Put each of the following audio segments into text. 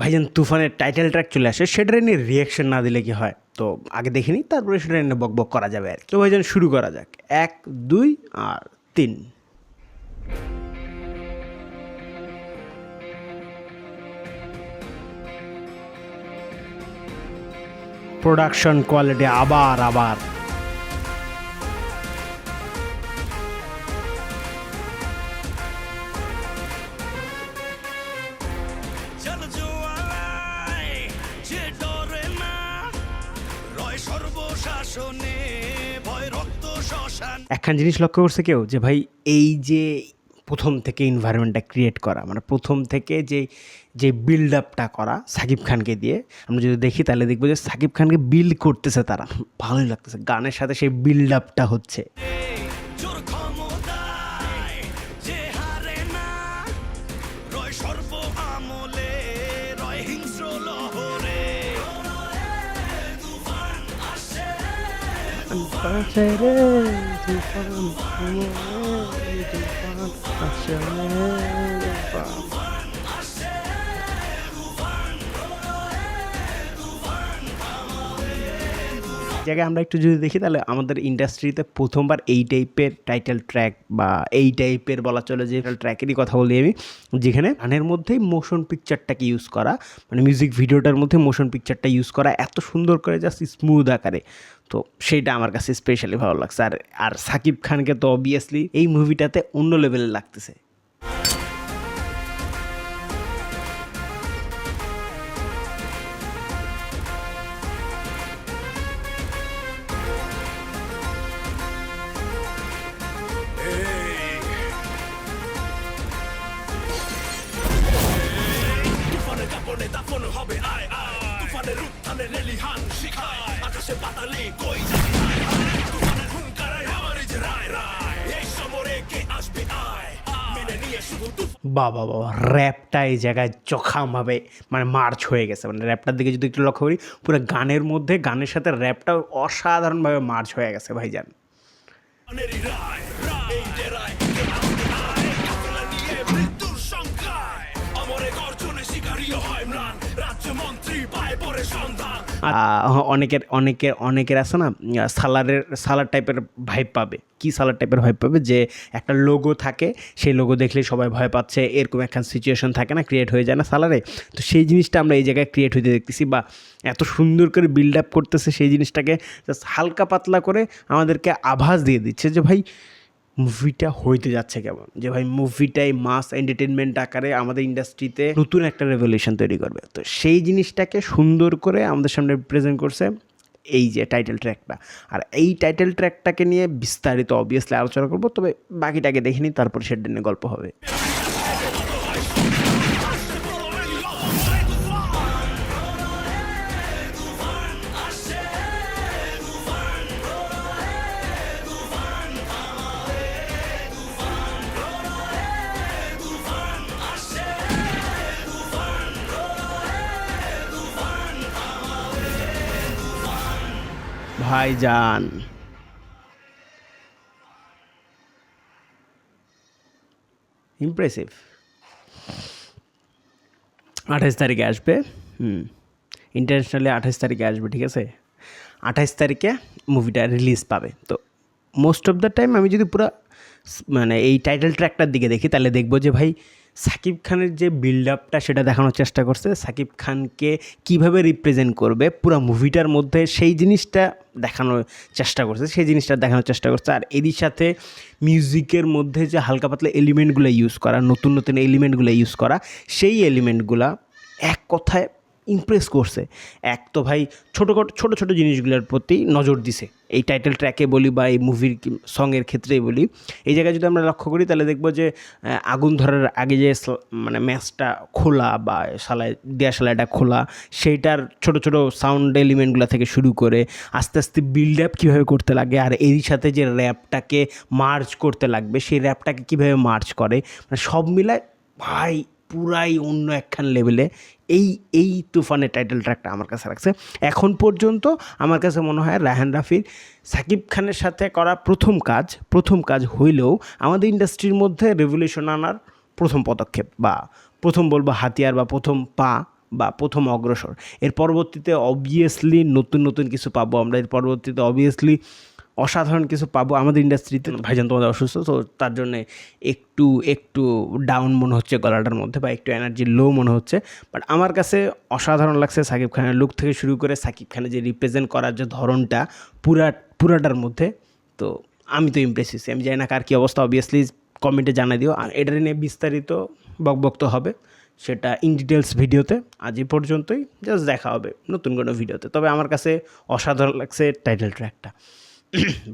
ভাইজান, তুফানের title track চলে আসে সেটা নিয়ে রিয়াকশন না দিলে কি হয়? তো আগে দেখিনি তারপরে সেটা নিয়ে বক বক করা যাবে আর। তো ভাইজান, শুরু করা যাক। এক, দুই আর তিন। প্রোডাকশন কোয়ালিটি আবার আবার। সর্বশাসনে ভয় রক্ত শ্মশান। একখান জিনিস লক্ষ্য করছে কেউ? যে ভাই এই যে প্রথম থেকে এনভায়রনমেন্টটা ক্রিয়েট করা মানে প্রথম থেকে যে যে বিল্ড আপটা করা সাকিব খানকে দিয়ে আমরা যদি দেখি তাহলে দেখব যে সাকিব খানকে বিল্ড করতেছে তারা। ভালোই লাগতেছে গানের সাথে সেই বিল্ড আপটা হচ্ছে Unfortunate, জায়গায় আমরা একটু যদি দেখি, তাহলে আমাদের ইন্ডাস্ট্রিতে প্রথমবার এই টাইপের টাইটেল ট্র্যাক বা এই টাইপের বলা চলে যে ট্র্যাকেরই কথা বলি আমি, যেখানে গানের মধ্যেই মোশন পিকচারটাকে ইউজ করা মানে মিউজিক ভিডিওটার মধ্যে মোশন পিকচারটা ইউজ করা, এত সুন্দর করে জাস্ট স্মুথ আকারে। তো সেইটা আমার কাছে স্পেশালি ভালো লাগছে। আর আর সাকিব খানকে তো অবভিয়াসলি এই মুভিটাতে অন্য লেভেলে লাগতেছে। উত্থানে শিখায় আকাশে পাতালে কই যে রায় রায় এই সমরে কে আসবে আয় বাবা বাবা র্যাপটা এই জায়গায় চখামভাবে মানে মার্চ হয়ে গেছে। মানে র্যাপটার দিকে যদি একটু লক্ষ্য করি, পুরো গানের মধ্যে গানের সাথে র্যাপটাও অসাধারণভাবে মার্চ হয়ে গেছে, ভাইজান। রাজ্যমন্ত্রী পায় পরে অনেকের অনেকের অনেকের আছে না সালারের, সালার টাইপের ভাইব পাবে। কি সালার টাইপের ভাইব পাবে? যে একটা লোগো থাকে, সেই লোগো দেখলেই সবাই ভয় পাচ্ছে, এরকম একখান সিচুয়েশন থাকে না ক্রিয়েট হয়ে যায় না সালারে। তো সেই জিনিসটা আমরা এই জায়গায় ক্রিয়েট হইতে দেখতেছি বা এত সুন্দর করে বিল্ড আপ করতেছে সেই জিনিসটাকে জাস্ট হালকা পাতলা করে আমাদেরকে আভাস দিয়ে দিচ্ছে যে, ভাই মুভিটা হইতে যাচ্ছে কেমন? যে ভাই মুভিটাই মাস এন্টারটেনমেন্ট আকারে আমাদের ইন্ডাস্ট্রিতে নতুন একটা রেভলিউশন তৈরি করবে। তো সেই জিনিসটাকে সুন্দর করে আমাদের সামনে প্রেজেন্ট করছে এই যে টাইটেল ট্র্যাকটা আর এই টাইটেল ট্র্যাকটাকে নিয়ে বিস্তারিত অবভিয়াসলি আলোচনা করব, তবে বাকিটাকে দেখিনি তারপর সেটা নিয়ে গল্প হবে। ভাইজান। ইমপ্রেসিভ আঠাশ তারিখে আসবে। হুম। ইন্টারন্যাশনালি আঠাশ তারিখে আসবে, ঠিক আছে? আঠাশ তারিখে মুভিটা রিলিজ পাবে। তো মোস্ট অফ দ্য টাইম আমি যদি পুরো মানে এই টাইটেল ট্র্যাকটার দিকে দেখি, তাহলে দেখব যে ভাই সাকিব খানের যে বিল্ড আপটা সেটা দেখানোর চেষ্টা করছে। সাকিব খানকে কীভাবে রিপ্রেজেন্ট করবে, পুরো মুভিটার মধ্যে সেই জিনিসটা দেখানোর চেষ্টা করছে, সেই জিনিসটা দেখানোর চেষ্টা করছে। আর এরই সাথে মিউজিকের মধ্যে যে হালকা পাতলা এলিমেন্টগুলো ইউজ করা, নতুন নতুন এলিমেন্টগুলো ইউজ করা, সেই এলিমেন্টগুলো এক কথায় ইমপ্রেস করছে। এক তো ভাই ছোটো ছোটো ছোটো জিনিসগুলোর প্রতি নজর দিছে। এই টাইটেল ট্র্যাকে বলি বা এই মুভির সঙের ক্ষেত্রেই বলি, এই জায়গায় যদি আমরা লক্ষ্য করি তাহলে দেখব যে আগুন ধরার আগে যে মানে ম্যাচটা খোলা বা সালায় দেয়া সালাইটা খোলা, সেইটার ছোট ছোট সাউন্ড এলিমেন্টগুলো থেকে শুরু করে আস্তে আস্তে বিল্ড আপ কীভাবে করতে লাগে আর এরই সাথে যে র্যাপটাকে মার্চ করতে লাগবে, সেই র্যাপটাকে কীভাবে মার্চ করে মানে সব মিলায় ভাই পুরাই অন্য একখান লেভেলে। এই এই তুফানের টাইটেল ট্র্যাকটা আমার কাছে রাখছে এখন পর্যন্ত আমার কাছে মনে হয় রায়হান রাফির, সাকিব খানের সাথে করা প্রথম কাজ প্রথম কাজ হইলেও আমাদের ইন্ডাস্ট্রির মধ্যে রেভলিউশন আনার প্রথম পদক্ষেপ বা প্রথম বলব হাতিয়ার বা প্রথম পা বা প্রথম অগ্রসর। এর পরবর্তীতে অবভিয়াসলি নতুন নতুন কিছু পাবো আমরা। এর পরবর্তীতে অবভিয়াসলি অসাধারণ কিছু পাবো আমাদের ইন্ডাস্ট্রিতে ভাইজান, তোমাদের অসুস্থ, তো তার জন্য একটু একটু ডাউন মনে হচ্ছে গলাটার মধ্যে বা একটু এনার্জি লো মনে হচ্ছে। বাট আমার কাছে অসাধারণ লাগছে সাকিব খানের লুক থেকে শুরু করে সাকিব খানের যে রিপ্রেজেন্ট করার যে ধরনটা পুরা, পুরাটার মধ্যে। তো আমি তো ইমপ্রেস হয়েছি। আমি জানি না কার কী অবস্থা অবভিয়াসলি কমেন্টে জানাই দিও। আর এটা নিয়ে বিস্তারিত বকবক্ত হবে, সেটা ইন ডিটেলস ভিডিওতে। আজ পর্যন্তই জাস্ট দেখা হবে নতুন কোনো ভিডিওতে। তবে আমার কাছে অসাধারণ লাগছে টাইটেল ট্র্যাকটা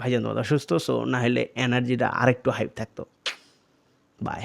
ভাইজান দাদা সুস্থ সো না হলে এনার্জিটা আরেকটু হাইপ থাকতো। বাই